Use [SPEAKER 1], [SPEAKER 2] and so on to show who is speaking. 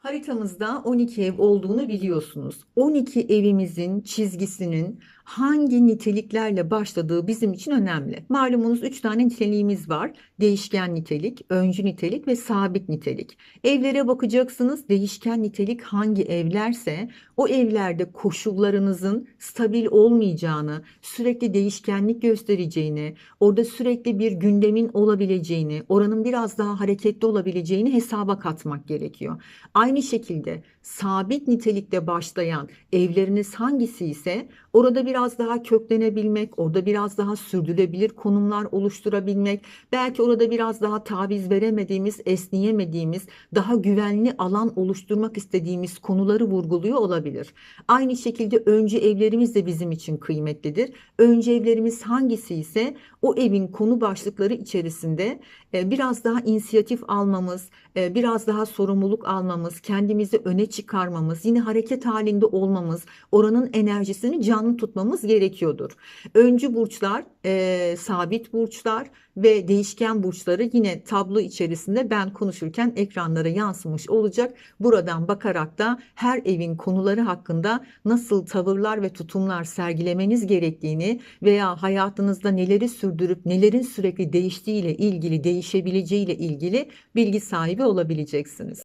[SPEAKER 1] Haritamızda 12 ev olduğunu biliyorsunuz. 12 evimizin çizgisinin hangi niteliklerle başladığı bizim için önemli. Malumunuz 3 tane niteliğimiz var. Değişken nitelik, öncü nitelik ve sabit nitelik. Evlere bakacaksınız. Değişken nitelik hangi evlerse o evlerde koşullarınızın stabil olmayacağını, sürekli değişkenlik göstereceğini, orada sürekli bir gündemin olabileceğini, oranın biraz daha hareketli olabileceğini hesaba katmak gerekiyor. Aynı şekilde sabit nitelikte başlayan evleriniz hangisi ise orada biraz daha köklenebilmek, orada biraz daha sürdürülebilir konumlar oluşturabilmek, belki orada biraz daha taviz veremediğimiz, esneyemediğimiz, daha güvenli alan oluşturmak istediğimiz konuları vurguluyor olabilir. Aynı şekilde önce evlerimiz de bizim için kıymetlidir. Önce evlerimiz hangisi ise o evin konu başlıkları içerisinde e, biraz daha inisiyatif almamız, e, biraz daha sorumluluk almamız, kendimizi öne çıkarmamız, yine hareket halinde olmamız, oranın enerjisini canlı tutmamız gerekiyordur. Öncü burçlar, e, sabit burçlar ve değişken burçları yine tablo içerisinde ben konuşurken ekranlara yansımış olacak. Buradan bakarak da her evin konuları hakkında nasıl tavırlar ve tutumlar sergilemeniz gerektiğini veya hayatınızda neleri sürdürüp nelerin sürekli değiştiğiyle ilgili, değişebileceğiyle ilgili bilgi sahibi olabileceksiniz.